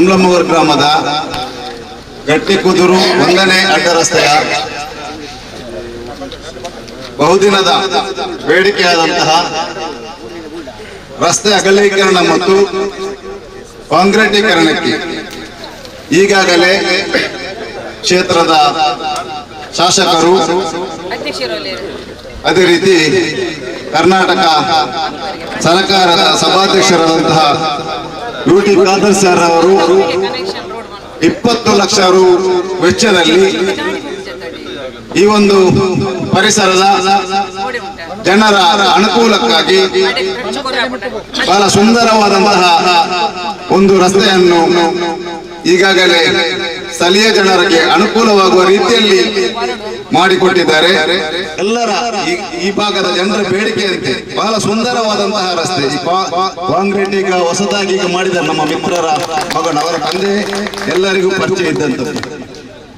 ಅಮ್ಲಮ್ಮವರ್ ಗ್ರಾಮದ ಗಟ್ಟಿಕುದುರು ಒಂದನೇ ಅಡ್ಡ ರಸ್ತೆಯ ಬಹುದಿನದ ಬೇಡಿಕೆಯಾದಂತಹ ರಸ್ತೆ ಅಗಲೀಕರಣ ಮತ್ತು ಕಾಂಕ್ರೀಟೀಕರಣಕ್ಕೆ ಈಗಾಗಲೇ ಕ್ಷೇತ್ರದ ಶಾಸಕರು ಅದೇ ರೀತಿ ಕರ್ನಾಟಕ ಸರ್ಕಾರದ ಸಭಾಧ್ಯಕ್ಷರಾದಂತಹ ಯು ಖಾದರ್ ಸರ್ ಅವರು ಇಪ್ಪತ್ತು ಲಕ್ಷ ರು ವೆಚ್ಚದಲ್ಲಿ ಈ ಒಂದು ಪರಿಸರದ ಜನರ ಅನುಕೂಲಕ್ಕಾಗಿ. ಬಹಳ ಸುಂದರವಾದಂತಹ ಒಂದು ರಸ್ತೆಯನ್ನು ಈಗಾಗಲೇ ಸ್ಥಳೀಯ ಜನರಿಗೆ ಅನುಕೂಲವಾಗುವ ರೀತಿಯಲ್ಲಿ ಮಾಡಿಕೊಟ್ಟಿದ್ದಾರೆ ಎಲ್ಲರ ಈ ಭಾಗದ ಜನರ ಬೇಡಿಕೆಯಂತೆ ಬಹಳ ಸುಂದರವಾದಂತಹ ರಸ್ತೆ. ಕಾಂಕ್ರೀಟ್ ಈಗ ಹೊಸದಾಗಿ ಈಗ ಮಾಡಿದ್ದಾರೆ ನಮ್ಮ ಮಿತ್ರರ ಮಗನ, ಅವರ ತಂದೆ. ಎಲ್ಲರಿಗೂ ಪರಿಚಯ ಇದ್ದಂಥದ್ದು.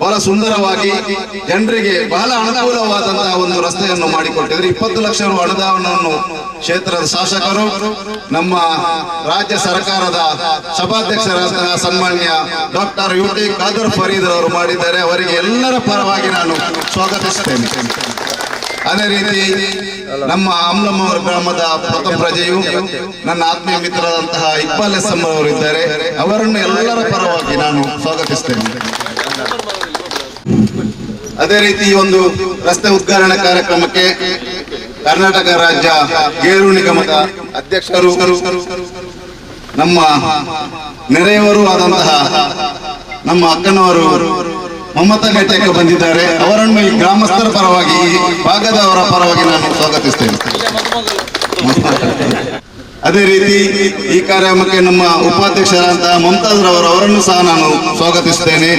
ಬಹಳ ಸುಂದರವಾಗಿ ಜನರಿಗೆ ಬಹಳ ಅನುಕೂಲವಾದಂತಹ ಒಂದು ರಸ್ತೆಯನ್ನು ಮಾಡಿಕೊಟ್ಟಿದ್ರು. ಇಪ್ಪತ್ತು ಲಕ್ಷ ರು ಅನುದಾನವನ್ನು ಕ್ಷೇತ್ರದ ಶಾಸಕರು, ನಮ್ಮ ರಾಜ್ಯ ಸರ್ಕಾರದ ಸಭಾಧ್ಯಕ್ಷರಾದಂತಹ ಸನ್ಮಾನ್ಯ doctor U T Khader Farid ಅವರು ಮಾಡಿದ್ದಾರೆ. ಅವರಿಗೆ ಎಲ್ಲರ ಪರವಾಗಿ ನಾನು ಸ್ವಾಗತಿಸುತ್ತೇನೆ. ಅದೇ ರೀತಿ ನಮ್ಮ ಆಮ್ಲಮ್ಮ ಗ್ರಾಮದ ಪ್ರಥಮ ಪ್ರಜೆಯು ನನ್ನ ಆತ್ಮೀಯ ಮಿತ್ರರಾದಂತಹ ಇಕ್ಬಾಲ್ ಎಸ್ ಅವರು ಇದ್ದಾರೆ. ಅವರನ್ನು ಎಲ್ಲರ ಪರವಾಗಿ ನಾನು ಸ್ವಾಗತಿಸ್ತೇನೆ. ಅದೇ ರೀತಿ ಈ ಒಂದು ರಸ್ತೆ ಉದ್ಘಾಟನಾ ಕಾರ್ಯಕ್ರಮಕ್ಕೆ ಕರ್ನಾಟಕ ರಾಜ್ಯ ಗೇರು ನಿಗಮದ ಅಧ್ಯಕ್ಷರು, ನಮ್ಮ ನೆರೆಯವರು ಆದಂತಹ ನಮ್ಮ ಅಕ್ಕನವರು ಮಮತಾ ಘಟಕ ಬಂದಿದ್ದಾರೆ. ಅವರನ್ನು ಈ ಗ್ರಾಮಸ್ಥರ ಪರವಾಗಿ ಭಾಗದವರ ಪರವಾಗಿ ನಾನು ಸ್ವಾಗತಿಸ್ತೇನೆ. ಅದೇ ರೀತಿ ಈ ಕಾರ್ಯಕ್ರಮಕ್ಕೆ ನಮ್ಮ ಉಪಾಧ್ಯಕ್ಷರಾದಂತಹ ಮಮತಾಜ್ ರವರು ಅವರನ್ನು ಸಹ ನಾನು ಸ್ವಾಗತಿಸ್ತೇನೆ.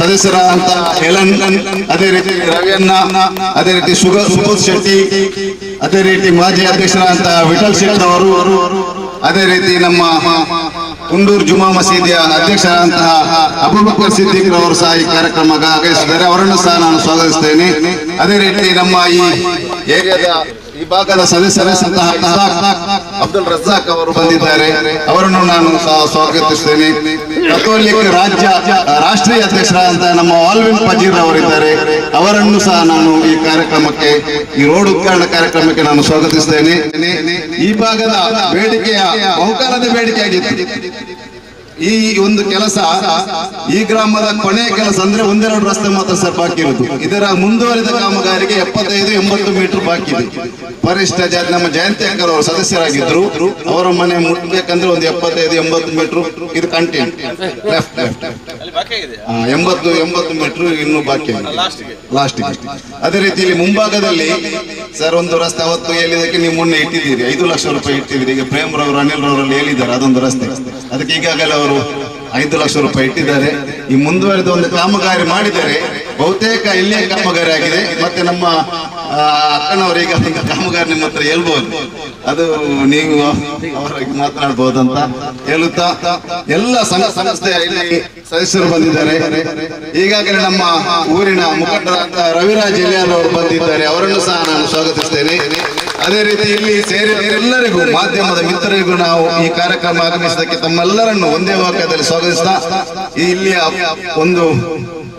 ಸದಸ್ಯರಾದಂತಹ ಹೆಲನ್ ಅದೇ ರೀತಿ ರವಿಯನ್ನ ಅದೇ ರೀತಿ ಸುಗರ್ ಸುಬೋಧ್ ಶೆಟ್ಟಿ, ಅದೇ ರೀತಿ ಮಾಜಿ ಅಧ್ಯಕ್ಷರಾದಂತಹ ವಿಠಲ್ ಶೆಟ್ಟಿ ಅವರು, ಅದೇ ರೀತಿ ನಮ್ಮ ಕುಂಡೂರು ಜುಮಾ ಮಸೀದಿಯ ಅಧ್ಯಕ್ಷರಾದಂತಹ ಅಬುಬಕರ್ ಸಿದ್ದಿಕ್ ಅವರು ಸಹ ಈ ಕಾರ್ಯಕ್ರಮ ಆಗಮಿಸಿದ್ದಾರೆ. ಅವರನ್ನು ಸಹ ನಾನು ಸ್ವಾಗತಿಸ್ತೇನೆ. ಅದೇ ರೀತಿ ನಮ್ಮ ಈ ಏರಿಯಾದ ಈ ಭಾಗದ ಸದಸ್ಯರಾದಂತಹ ಅಬ್ದುಲ್ ರಜಾಕ್ ಅವರು ಬಂದಿದ್ದಾರೆ. ಅವರನ್ನು ನಾನು ಸಹ ಸ್ವಾಗತಿಸ್ತೇನೆ. ಕಥೋಲಿಕ್ ರಾಜ್ಯ, ರಾಷ್ಟ್ರೀಯ ಅಧ್ಯಕ್ಷರಾದಂತಹ ನಮ್ಮ ಆಲ್ವಿನ್ ಪಜೀರ್ ಅವರಿದ್ದಾರೆ. ಅವರನ್ನು ಸಹ ನಾನು ಈ ಕಾರ್ಯಕ್ರಮಕ್ಕೆ, ಈ ರೋಡ್ ಉತ್ಕರಣ ಕಾರ್ಯಕ್ರಮಕ್ಕೆ ನಾನು ಸ್ವಾಗತಿಸ್ತೇನೆ. ಈ ಭಾಗದ ಬೇಡಿಕೆಯ, ಬಹುಕಾಲದ ಬೇಡಿಕೆಯಾಗಿತ್ತು. ಈ ಒಂದು ಕೆಲಸ ಈ ಗ್ರಾಮದ ಕೊನೆಯ ಕೆಲಸ ಅಂದ್ರೆ ಒಂದೆರಡು ರಸ್ತೆ ಮಾತ್ರ ಸರ್ ಬಾಕಿ ಇರುತ್ತೆ ಇದರ ಮುಂದುವರಿದ ಕಾಮಗಾರಿಗೆ ಎಪ್ಪತ್ತೈದು ಎಂಬತ್ತು ಮೀಟರ್ ಬಾಕಿ ಇದೆ. ಪರಿಷ್ಠ ಜಾತಿ ನಮ್ಮ ಜಯಂತಿ ಅಂಕರ್ ಅವರು ಸದಸ್ಯರಾಗಿದ್ರು. ಅವರ ಮನೆ ಮುಟ್ಬೇಕಂದ್ರೆ ಒಂದು ಎಪ್ಪತ್ತೈದು ಎಂಬತ್ತು ಮೀಟರ್ ಇದು ಕಂಟಿನ್ಯೂ ಲೆಫ್ಟ್ ಲೆಫ್ಟ್ ಎಂಬತ್ತು ಎಂಬತ್ತು ಮೀಟರ್ ಇನ್ನು ಬಾಕಿ ಲಾಸ್ಟ್ ಅದೇ ರೀತಿ ಇಲ್ಲಿ ಮುಂಭಾಗದಲ್ಲಿ ಸರ್ ಒಂದು ರಸ್ತೆ ಅವತ್ತು ಹೇಳಿದಕ್ಕೆ ನೀವು ಮೊನ್ನೆ ಇಟ್ಟಿದ್ದೀರಿ. ಐದು ಲಕ್ಷ ರೂಪಾಯಿ ಇಟ್ಟಿದ್ದೀರಿ. ಈಗ ಪ್ರೇಮ್ ರವರು ಅನಿಲ್ ರವರಲ್ಲಿ ಹೇಳಿದ್ದಾರೆ ಅದೊಂದು ರಸ್ತೆ. ಅದಕ್ಕೆ ಈಗಾಗಲೇ ಅವರು ಐದು ಲಕ್ಷ ರೂಪಾಯಿ ಇಟ್ಟಿದ್ದಾರೆ. ಈ ಮುಂದುವರೆದ ಒಂದು ಕಾಮಗಾರಿ ಮಾಡಿದರೆ ಬಹುತೇಕ ಇಲ್ಲೇ ಕಾಮಗಾರಿ ಆಗಿದೆ. ಮತ್ತೆ ನಮ್ಮ ಅಕ್ಕನವರು ಈಗ ಕಾಮಗಾರಿ ನಿಮ್ಮ ಹತ್ರ ಹೇಳ್ಬೋದು. ಅದು ನೀವು ಅವರಾಗಿ ಮಾತನಾಡಬಹುದಂತ ಹೇಳುತ್ತಾ, ಎಲ್ಲ ಸಂಘ ಸಂಸ್ಥೆಯ ಇಲ್ಲಿ ಸದಸ್ಯರು ಬಂದಿದ್ದಾರೆ. ಈಗಾಗಲೇ ನಮ್ಮ ಊರಿನ ಮುಖಂಡರಾದ ರವಿರಾಜ್ ಎಲಿಯಾರ್ ಬಂದಿದ್ದಾರೆ. ಅವರನ್ನು ಸಹ ನಾನು ಸ್ವಾಗತಿಸ್ತೇನೆ. ಅದೇ ರೀತಿ ಇಲ್ಲಿ ಸೇರಿ ಎಲ್ಲರಿಗೂ, ಮಾಧ್ಯಮದ ಮಿತ್ರರಿಗೂ ನಾವು ಈ ಕಾರ್ಯಕ್ರಮ ಆಗಮಿಸಿದಕ್ಕೆ ತಮ್ಮೆಲ್ಲರನ್ನು ಒಂದೇ ವಾಕ್ಯದಲ್ಲಿ ಸ್ವಾಗತಿಸ್ತಾ ಇಲ್ಲಿಯ ಒಂದು,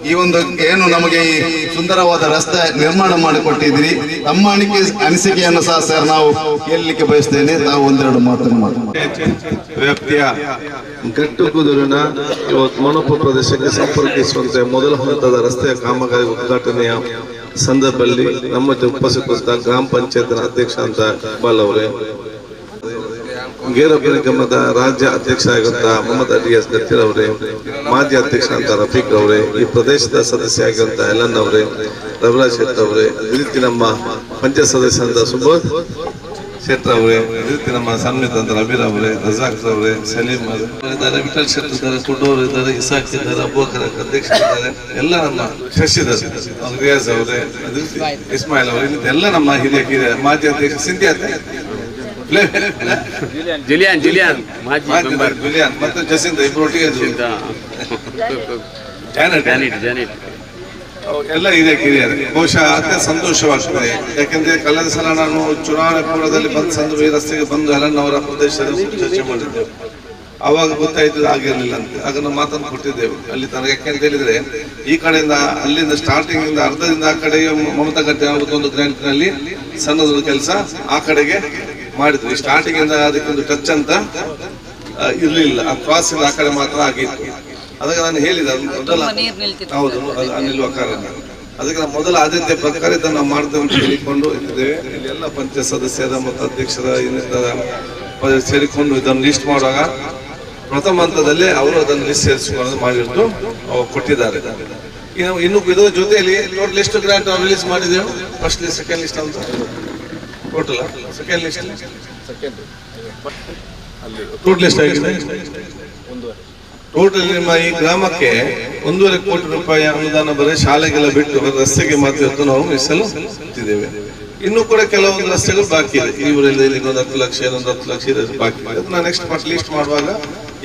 ಈ ಒಂದು ಏನು ನಮಗೆ ಈ ಸುಂದರವಾದ ರಸ್ತೆ ನಿರ್ಮಾಣ ಮಾಡಿಕೊಟ್ಟಿದ್ರಿ ನಮ್ಮ ಅನಿಕೆ, ಅನಿಸಿಕೆಯನ್ನು ಸಹ ಸರ್ ನಾವು ಕೇಳಲಿಕ್ಕೆ ಬಯಸ್ತೇನೆ. ನಾವು ಒಂದೆರಡು ಮಾತನ್ನು ಮಾತು ವ್ಯಾಪ್ತಿಯ ಗಟ್ಟು ಕುದುರಿನ ಇವತ್ತು ಮಣಪ ಪ್ರದೇಶಕ್ಕೆ ಸಂಪರ್ಕಿಸುವಂತೆ ಮೊದಲ ಹಂತದ ರಸ್ತೆಯ ಕಾಮಗಾರಿ ಉದ್ಘಾಟನೆಯ ಸಂದರ್ಭದಲ್ಲಿ ನಮ್ಮ ಜೊತೆ ಉಪಸ್ಥಿತ ಗ್ರಾಮ ಪಂಚಾಯತ್ ಅಧ್ಯಕ್ಷ ಅಂತ ಇಕ್ಬಾಲ್ ಅವರೇ. ಗೇರಬ್ಬ ನಿಗಮದ ರಾಜ್ಯ ಅಧ್ಯಕ್ಷ ಆಗಿರುವಂತ ಮೊಹಮ್ಮದ್ ಎಸ್ ಗತ್ತೀರ್ ಅವರೇ, ಮಾಜಿ ಅಧ್ಯಕ್ಷ ಅಂತ ರಫೀಕ್ ಅವರೇ, ಈ ಪ್ರದೇಶದ ಸದಸ್ಯ ಆಗಿರುವಂತ ಎಲನ್ ಅವರೇ, ರವಿರಾಜ್ ಶೆಟ್ಟಿ ಅವರೇ ಈ ರೀತಿ ನಮ್ಮ ಪಂಚಾಯತ್ ಸದಸ್ಯ ಸುಬೋಧ್ ಶೆಟ್ರ್ ಅವರೇ ಈ ರೀತಿ ನಮ್ಮ ಸನ್ಮಿತ್ ಅಂತ ರಬೀರ್ ಅವರೇ, ರಜಾಕ್ ಅವರೇ ಸಲೀಂ ಇದ್ದಾರೆ, ವಿಠಲ್ ಶೆಟ್ಟಿ ಇದ್ದಾರೆ, ಕುಡ್ಡೋರು ಇದ್ದಾರೆ, ಇಸಾಕ್ ಇದ್ದಾರೆ, ಅಬೂಬಕರ್ ಅಧ್ಯಕ್ಷ ಇದ್ದಾರೆ ಎಲ್ಲ ನಮ್ಮ ಶಶಿಧರ್ ರಿಯಾಜ್ ಅವರೇ ಇಸ್ಮಾಯಿಲ್ ಅವರು ಎಲ್ಲ ನಮ್ಮ ಹಿರಿಯ ಹಿರಿಯ ಮಾಜಿ ಅಧ್ಯಕ್ಷ ಸಿಂಧಿಯಾ ಜುಲಿಯಾನ್ ಜುಲಿಯಾನ್ ಜುಲಿಯನ್ ಮತ್ತು ಜಸಿಂದ ಇದ್ರು. ಜಾನೆಟ್ ಎಲ್ಲ ಇದೆ ಕಿರಿಯರು. ಬಹುಶಃ ಅತ್ಯಂತ ಸಂತೋಷವಾಗ್ತದೆ. ಯಾಕೆಂದ್ರೆ ಕಳೆದ ಸಲ ನಾನು ಚುನಾವಣೆ ಪೂರ್ವದಲ್ಲಿ ಬಂದ ಸಂದರ್ಭ ಈ ರಸ್ತೆಗೆ ಬಂದು ಹಲನ್ ಅವರ ಪ್ರದೇಶದಲ್ಲಿ ಚರ್ಚೆ ಮಾಡಿದ್ದೆ. ಅವಾಗ ಗೊತ್ತಾಯ್ತು ಆಗಿರಲಿಲ್ಲ ಅಂತ. ಆಗ ನಾವು ಮಾತನ್ನು ಕೊಟ್ಟಿದ್ದೇವೆ. ಅಲ್ಲಿ ಯಾಕೆ ಯಾಕೆಂತ ಹೇಳಿದ್ರೆ ಈ ಕಡೆಯಿಂದ ಅಲ್ಲಿಂದ ಸ್ಟಾರ್ಟಿಂಗ್ ಇಂದ ಅರ್ಧದಿಂದ ಆ ಕಡೆ ಮಮತಾ ಆಗುತ್ತ ಒಂದು ಗ್ರಾಂಟ್ನಲ್ಲಿ ಸಣ್ಣದೊಂದು ಕೆಲಸ ಆ ಕಡೆಗೆ ಮಾಡಿದ್ವಿ. ಸ್ಟಾರ್ಟಿಂಗ್ ಇಂದ ಅದಕ್ಕೊಂದು ಟಚ್ ಅಂತ ಇರಲಿಲ್ಲ. ಆ ಕ್ರಾಸ್ ಆ ಕಡೆ ಮಾತ್ರ ಆಗಿತ್ತು ಅದಕ್ಕೆ ನಾನು ಹೇಳಿದೆ ಮೊದಲ ಹೌದು ಅದು ಆ ಕಾರಣ. ಅದಕ್ಕೆ ನಾವು ಮೊದಲ ಆದ್ಯತೆ ಪ್ರಕಾರ ಇದನ್ನು ನಾವು ಮಾಡ್ತೇವೆ ಅಂತ ಹೇಳಿಕೊಂಡು ಇದ್ದೇವೆ ಇಲ್ಲಿ ಎಲ್ಲ ಪಂಚಾಯತ್ ಸದಸ್ಯರ ಮತ್ತು ಅಧ್ಯಕ್ಷರ ಪ- ಸೇರಿಕೊಂಡು ಇದನ್ನು ಲಿಸ್ಟ್ ಮಾಡುವಾಗ ಪ್ರಥಮ ಹಂತದಲ್ಲಿ ಅವರು ಅದನ್ನು ಲಿಸ್ಟ್ ಸೇರಿಸಿಕೊಂಡು ಮಾಡಿಟ್ಟು ಕೊಟ್ಟಿದ್ದಾರೆ. ಇನ್ನು ಇದರ ಜೊತೆಯಲ್ಲಿ ಟೋಟಲ್ ಎಷ್ಟು ಗ್ರಾಂಟ್ ರಿಲೀಸ್ ಮಾಡಿದೆವು ಫಸ್ಟ್ ಲಿಸ್ಟ್ ಸೆಕೆಂಡ್ ಲಿಸ್ಟ್ ಅಂತ ಟೋಟಲ್ ಸೆಕೆಂಡ್ ಲಿಸ್ಟ್ ಟೋಟಲ್ ಎಷ್ಟು ಆಗಿದೆ? ಟೋಟಲ್ ನಿಮ್ಮ ಈ ಗ್ರಾಮಕ್ಕೆ ಒಂದೂವರೆ ಕೋಟಿ ರೂಪಾಯಿ ಅನುದಾನ ಬರೀ ಶಾಲೆಗೆಲ್ಲ ಬಿಟ್ಟು ರಸ್ತೆಗೆ ಮಾತ್ರ ಇವತ್ತು ನಾವು ಮೀಸಲು ಇಟ್ಟಿದ್ದೇವೆ. ಇನ್ನೂ ಕೂಡ ಕೆಲವೊಂದು ರಸ್ತೆಗಳು ಬಾಕಿ ಇದೆ. ಈ ಊರಲ್ಲಿ ಒಂದು ಹತ್ತು ಲಕ್ಷ, ಇನ್ನೊಂದು ಹತ್ತು ಲಕ್ಷ ಇದೆ ಬಾಕಿ ಇದೆ. ನೆಕ್ಸ್ಟ್ ಫಸ್ಟ್ ಲಿಸ್ಟ್ ಮಾಡುವಾಗ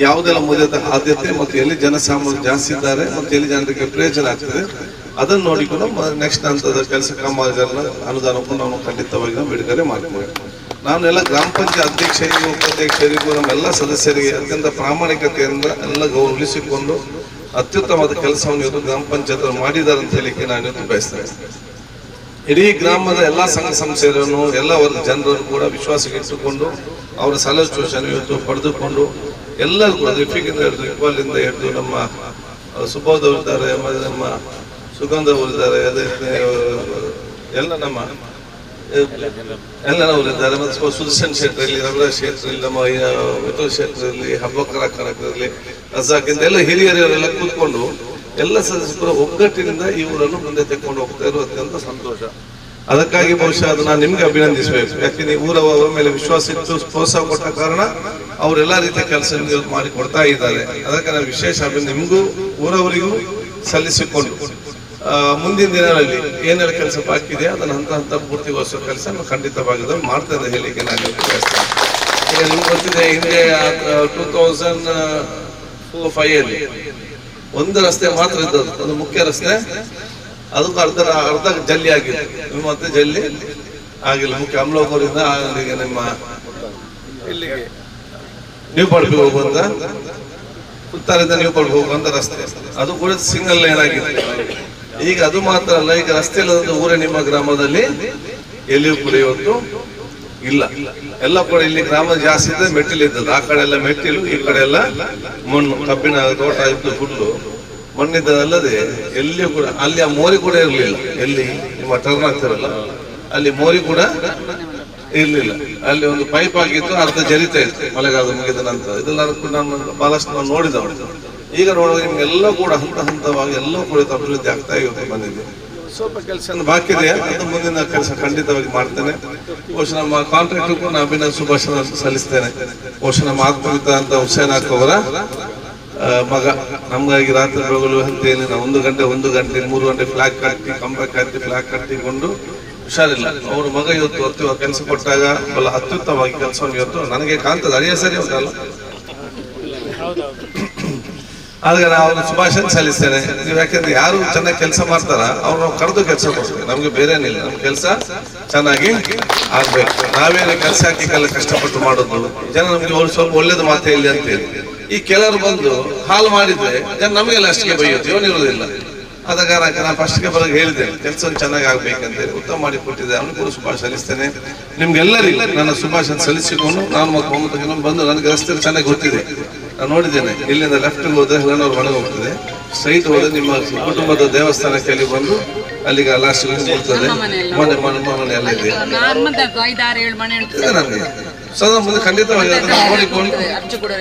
ಯಾವುದೆಲ್ಲ ಮೌಲ್ಯದ ಆದ್ಯತೆ ಮತ್ತು ಎಲ್ಲಿ ಜನಸಾಮಾನ್ಯರು ಜಾಸ್ತಿ ಇದ್ದಾರೆ ಮತ್ತು ಎಲ್ಲಿ ಜನರಿಗೆ ಪ್ರಯೋಜನ ಆಗ್ತದೆ, ಅದನ್ನು ನೋಡಿಕೊಂಡು ನೆಕ್ಸ್ಟ್ ಹಂತದ ಕೆಲಸ ಕಾಮಗಾರಿಗಳನ್ನ ಅನುದಾನವನ್ನು ನಾವು ಖಂಡಿತವಾಗಿ ನಾವು ಬಿಡುಗಡೆ ಮಾಡ್ತೇವೆ. ನಾನೆಲ್ಲ ಗ್ರಾಮ ಪಂಚಾಯತ್ ಅಧ್ಯಕ್ಷರಿಗೂ, ಉಪಾಧ್ಯಕ್ಷರಿಗೂ, ನಮ್ಮೆಲ್ಲ ಸದಸ್ಯರಿಗೆ ಅತ್ಯಂತ ಪ್ರಾಮಾಣಿಕತೆಯಿಂದ ಎಲ್ಲ ಗೌರವಿಸಿಕೊಂಡು ಅತ್ಯುತ್ತಮವಾದ ಕೆಲಸವನ್ನು ಇವತ್ತು ಗ್ರಾಮ ಪಂಚಾಯತ್ ಮಾಡಿದ್ದಾರೆ ಅಂತ ಹೇಳಿಕೆ ನಾನು ಇವತ್ತು ಬಯಸ್ತೇನೆ. ಇಡೀ ಗ್ರಾಮದ ಎಲ್ಲ ಸಂಘ ಸಂಸ್ಥೆಗಳನ್ನು, ಎಲ್ಲ ವರ್ಗ ಜನರನ್ನು ಕೂಡ ವಿಶ್ವಾಸಕ್ಕೆ ಇಟ್ಟುಕೊಂಡು ಅವರ ಸಲಹೆ ಸೂಚನೆ ಇವತ್ತು ಪಡೆದುಕೊಂಡು ಎಲ್ಲರೂ ಕೂಡ ರಿಫಿಗಿಂದ ಹಿಡಿದು ಇಕ್ಬಾಲಿಂದ ಹಿಡಿದು ನಮ್ಮ ಸುಬೋಧ್ ಅವರಿದ್ದಾರೆ ಆಮೇಲೆ ನಮ್ಮ ಸುಗಂಧ ಅವರಿದ್ದಾರೆ ಅದೇ ಎಲ್ಲ ನಮ್ಮ ಎಲ್ಲ ಮತ್ತೆ ಮತ್ತು ಕ್ಷೇತ್ರ ಸುದರ್ಶನ್ ಕ್ಷೇತ್ರದಲ್ಲಿ ಕ್ಷೇತ್ರ ಕ್ಷೇತ್ರದಲ್ಲಿ, ನಮ್ಮ ವಿಠಲ್ ಕ್ಷೇತ್ರದಲ್ಲಿ, ಹಬ್ಬಕರ ಇರಲಿ ರಜಾಕಿಂದ ಎಲ್ಲ ಹಿರಿಯರವರೆಲ್ಲ ಕೂತ್ಕೊಂಡು, ಎಲ್ಲ ಸದಸ್ಯರು ಒಗ್ಗಟ್ಟಿನಿಂದ ಇವರನ್ನು ಮುಂದೆ ತೆಕ್ಕೊಂಡು ಹೋಗ್ತಾ ಅತ್ಯಂತ ಸಂತೋಷ. ಅದಕ್ಕಾಗಿ ಬಹುಶಃ ಅದನ್ನ ನಾನು ನಿಮ್ಗೆ ಅಭಿನಂದಿಸಬೇಕು. ಯಾಕೆಂದ್ರೆ ನೀವು ಊರವ ಅವರ ಮೇಲೆ ವಿಶ್ವಾಸ ಇಟ್ಟು ಪ್ರೋತ್ಸಾಹ ಕೊಟ್ಟ ಕಾರಣ ಅವರೆಲ್ಲ ರೀತಿಯ ಕೆಲಸ ಮಾಡಿ ಕೊಡ್ತಾ ಇದ್ದಾರೆ. ಅದಕ್ಕೆ ನಾನು ವಿಶೇಷ ಅಭಿನಂದ ನಿಮಗೂ, ಊರವರಿಗೂ ಸಲ್ಲಿಸಿಕೊಂಡು ಮುಂದಿನ ದಿನಗಳಲ್ಲಿ ಏನೆಲ್ಲ ಕೆಲಸ ಬಾಕಿ ಇದೆ, ಅದನ್ನು ಹಂತ ಹಂತ ಪೂರ್ತಿಗೊಳಿಸುವ ಕೆಲಸ ಖಂಡಿತವಾಗಿ ಮಾಡ್ತಾ ಮಾಡ್ತೇನೆ ಹೇಳಿಕೆ ನಾನು. ಈಗ ನಿಮ್ಗೆ ಗೊತ್ತಿದೆ, ಹಿಂದೆ ಟೂ ತೌಸಂಡ್ ಫೈವ್ ಅಲ್ಲಿ ಒಂದು ರಸ್ತೆ ಮಾತ್ರ ಇದ್ದದ್ದು ಅದು ಮುಖ್ಯ ರಸ್ತೆ. ಅದಕ್ಕೂ ಅರ್ಧ ಅರ್ಧ ಜಲ್ಲಿ ಆಗಿದೆ ನಿಮ್ಮ ಮತ್ತೆ ಜಲ್ಲಿ ಆಗಿಲ್ಲ. ಮುಖ್ಯ ಅಮ್ಲೋಕರಿಂದ ಈಗ ನಿಮ್ಮ ಇಲ್ಲಿಗೆ. ನ್ಯೂ ಪಡ್ಪಿ ಹೋಗುವಂತ ಉತ್ತರದಿಂದ ನೀವು ಪಡ್ಪಿ ಹೋಗುವಂತ ರಸ್ತೆ. ಅದು ಕೂಡ ಸಿಂಗಲ್ ಲೈನ್ ಆಗಿದೆ ಈಗ ಅದು ಮಾತ್ರ ಅಲ್ಲ. ಈಗ ರಸ್ತೆ ಇಲ್ಲದ ಊರೇ ನಿಮ್ಮ ಗ್ರಾಮದಲ್ಲಿ ಎಲ್ಲಿಯೂ ಕೂಡ ಇವತ್ತು ಇಲ್ಲ. ಎಲ್ಲ ಕೂಡ ಇಲ್ಲಿ ಗ್ರಾಮ ಜಾಸ್ತಿ ಇದ್ದ ಮೆಟ್ಟಿಲು ಇದ್ದದ್ದು ಆ ಕಡೆ ಎಲ್ಲ ಮೆಟ್ಟಿಲು ಈ ಕಡೆ ಎಲ್ಲ ಮಣ್ಣು. ಕಬ್ಬಿನ ತೋಟ ಇದ್ದು ಫುಲ್ಲು ಮಣ್ಣಿದ್ದದಲ್ಲದೆ ಎಲ್ಲಿಯೂ ಕೂಡ, ಅಲ್ಲಿ ಆ ಮೋರಿ ಕೂಡ ಇರಲಿಲ್ಲ. ಎಲ್ಲಿ? ನಿಮ್ಮ ಟರ್ನ್ ಆಗ್ತಿರಲ್ಲ ಅಲ್ಲಿ ಮೋರಿ ಕೂಡ ಇರಲಿಲ್ಲ. ಅಲ್ಲಿ ಒಂದು ಪೈಪ್ ಆಗಿತ್ತು, ಅರ್ಧ ಜರಿತಾ ಇತ್ತು. ಮಳೆಗಾಲ ಮುಗಿದ ನಂತರ. ಇದೆಲ್ಲ ನಾನು ಬಹಳಷ್ಟು ನಾವು ನೋಡಿದವರು ಈಗ ನೋಡುವಾಗ ನಿಮ್ಗೆಲ್ಲ ಕೂಡ ಹಂತ ಹಂತವಾಗಿ ಎಲ್ಲ ಕೂಡ ಅಭಿವೃದ್ಧಿ ಆಗ್ತಾ ಇವತ್ತು ಬಂದಿದೆ. ಸ್ವಲ್ಪ ಕೆಲಸ ಬಾಕಿ ಇದೆ. ಅದು ಮುಂದಿನ ಕೆಲಸ ಖಂಡಿತವಾಗಿ ಮಾಡ್ತೇನೆ. ಬಹುಶಃ ನಮ್ಮ ಕಾಂಟ್ರಾಕ್ಟರ್ ಕೂಡ ಅಭಿನಂದ ಶುಭಾಶಯ ಸಲ್ಲಿಸ್ತೇನೆ. ಬಹುಶಃ ನಮ್ಮ ಆತ್ಮವಿತ ಅಂತ ಹುಸೇನ್ ಹಾಕೋವರ ಮಗ, ನಮಗಾಗಿ ರಾತ್ರಿ ಬೆಳಗಲು ಅಂತೇಳಿ ಒಂದು ಗಂಟೆ ಒಂದು ಗಂಟೆ, ಮೂರು ಗಂಟೆ ಫ್ಲಾಗ್ ಕಟ್ಟಿ ಕಂಬ ಕಟ್ಟಿ ಫ್ಲಾಗ್ ಕಟ್ಟಿಕೊಂಡು ಹುಷಾರಿಲ್ಲ. ಅವ್ರ ಮಗ ಇವತ್ತು ಹೊತ್ತು ಕೆಲಸ ಕೊಟ್ಟಾಗ ಬಹಳ ಅತ್ಯುತ್ತಮವಾಗಿ ಕೆಲಸ ಇವತ್ತು. ನನಗೆ ಕಾಣ್ತದೆ ಅದೇ ಸರಿ ಉಂಟಲ್ಲ? ಆದ್ರೆ ನಾವು ಶುಭಾಶಯ ಸಲ್ಲಿಸ್ತೇನೆ. ನೀವು ಯಾಕಂದ್ರೆ ಯಾರು ಚೆನ್ನಾಗಿ ಕೆಲಸ ಮಾಡ್ತಾರ, ಅವ್ರು ನಾವು ಕರೆದು ಕೆಲಸ ಕೊಡ್ತೇವೆ. ನಮ್ಗೆ ಬೇರೆನಿಲ್ಲ ನಮ್ಮ ಕೆಲಸ ಚೆನ್ನಾಗಿ ಆಗ್ಬೇಕು. ನಾವೇನು ಕೆಲಸ ಹಾಕಿ ಕಷ್ಟಪಟ್ಟು ಮಾಡೋದು? ಜನ ನಮ್ಗೆ ಸ್ವಲ್ಪ ಒಳ್ಳೇದು ಮಾತೇ ಇಲ್ಲಿ ಅಂತೇಳಿ. ಈ ಕೆಲವರು ಬಂದು ಹಾಲು ಮಾಡಿದ್ರೆ ಜನ ನಮಗೆಲ್ಲ ಅಷ್ಟಿಗೆ ಬೈಯೋದು ಇವನಿರೋದಿಲ್ಲ ಆದ ಕಾರಣ ನಾನು ಫಸ್ಟ್ಗೆ ಬರೋದು ಹೇಳಿದೆ ಕೆಲಸ ಚೆನ್ನಾಗಿ ಆಗ್ಬೇಕಂತ ಉತ್ತಮ ಮಾಡಿ ಕೊಟ್ಟಿದ್ದೆ ಅವನು ಕೂಡ ಶುಭಾಶಯ ಸಲ್ಲಿಸ್ತೇನೆ. ನಿಮ್ಗೆಲ್ಲರಿಗೂ ನನ್ನ ಶುಭಾಶಯ ಸಲ್ಲಿಸಿಕೊಂಡು ನಾನು ಮಕ್ಕಳು ಬಂದು ನನಗೆ ರಸ್ತೆ ಚೆನ್ನಾಗಿ ಗೊತ್ತಿದೆ. ನಾನು ನೋಡಿದ್ದೇನೆ ಇಲ್ಲಿಂದ ಲೆಫ್ಟ್ ಹೋದ್ರೆ ಅವ್ರು ಮನೆಗೆ ಹೋಗ್ತದೆ. ಸ್ಟ್ರೈಟ್ ಹೋದ್ರೆ ನಿಮ್ಮ ಕುಟುಂಬದ ದೇವಸ್ಥಾನಕ್ಕೆ ಅಲ್ಲಿ ಬಂದು ಅಲ್ಲಿಗೆ ಲಾಸ್ಟ್ ಮನೆ ಮನೆ ಮನೆ ಎಲ್ಲ ಇದೆ. ಸೊ ಮುಂದೆ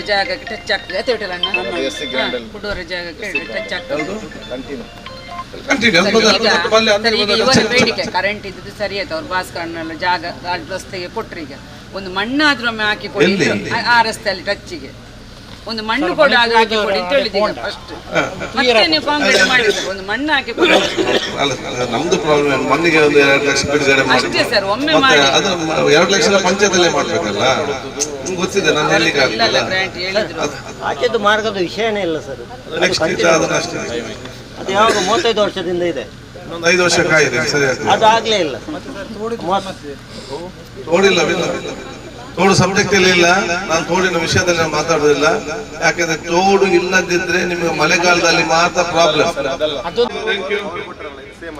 ಜಾಗಕ್ಕೆ ಟಚ್ ಆಗ್ತದೆ. ಹೋಟೆಲ್ ಜಾಗಕ್ಕೆ ಟಚ್ ಆಗ್ತದೆ. ಬೇಡಿಕೆ ಕರೆಂಟ್ ಇದ್ದು ಸರಿ ಆಯ್ತು. ಅವ್ರು ಭಾಸ್ಕರನೆಲ್ಲ ಜಾಗ ಆ ರಸ್ತೆಗೆ ಕೊಟ್ರು ಈಗ. ಒಂದು ಮಣ್ಣಾದ್ರೂ ಒಮ್ಮೆ ಹಾಕಿ ಕೊಡಿ ಆ- ಆ ರಸ್ತೆಯಲ್ಲಿ ಟಚ್ಗೆ ಒಂದು ಮಣ್ಣು ಕೂಡ ಆಗ ಹಾಕಿ ಕೊಡಿ ಅಂತ ಹೇಳಿದ್ದೀಗ ಫಸ್ಟ್ ಮತ್ತೆ ನೀವು ಕಾಂಕ್ರೀಟ್ ಮಾಡಿದ್ರೆ ಒಂದು ಮಣ್ಣು ಹಾಕಿ ಕೊಡಿ. ಅಲ್ಲ ಅಲ್ಲ, ನಮ್ದು ಪ್ರಾಬ್ಲಮ್ ಮಣ್ಣಿಗೆ ಒಂದು ಎರಡು ಲಕ್ಷ ಬಿಡುಗಡೆ ಮಾಡಿ ಅಷ್ಟೇ ಸರ್ ಒಮ್ಮೆ ಮತ್ತೆ ಮಾಡಿ ಅದು ಮ- ಎರಡು ಲಕ್ಷ ಪಂಚಾಯತಲ್ಲೇ ಮಾಡ್ಬೇಕಲ್ಲ? ನಿಮ್ಗೆ ಗೊತ್ತಿದೆ ನಾನು ಆಗಲ್ಲ ಹೇಳಿದ್ರು. ಆಚೆದು ಮಾರ್ಗದ ವಿಷಯನೇ ಇಲ್ಲ ಸರ್. ನೆಕ್ಸ್ಟ್ ಅದನ್ನ ಅಷ್ಟೇ. ಅದು ಯಾವಾಗ ಮೂವತ್ತೈದು ವರ್ಷದಿಂದ ಇದೆ. ಇನ್ನೊಂದು ಐದು ವರ್ಷ ಕಾಯಿದೆ ಸರಿ ಆಗ್ತದೆ ಅದು ಆಗ್ಲೇ ಇಲ್ಲ. ಮೂವತ್ತು- ನೋಡಿಲ್ಲ ಇಲ್ಲ ತೋಡು ಸಬ್ಜೆಕ್ಟ್ ಇರಲಿಲ್ಲ ಇಲ್ಲ. ನಾನು ತೋಡಿನ ವಿಷಯದಲ್ಲಿ ನಾನು ಮಾತಾಡೋದಿಲ್ಲ. ಯಾಕಂದ್ರೆ ತೋಡು ಇಲ್ಲದಿದ್ರೆ ನಿಮಗೆ ಮಳೆಗಾಲದಲ್ಲಿ ಮಾತ್ರ ಪ್ರಾಬ್ಲಮ್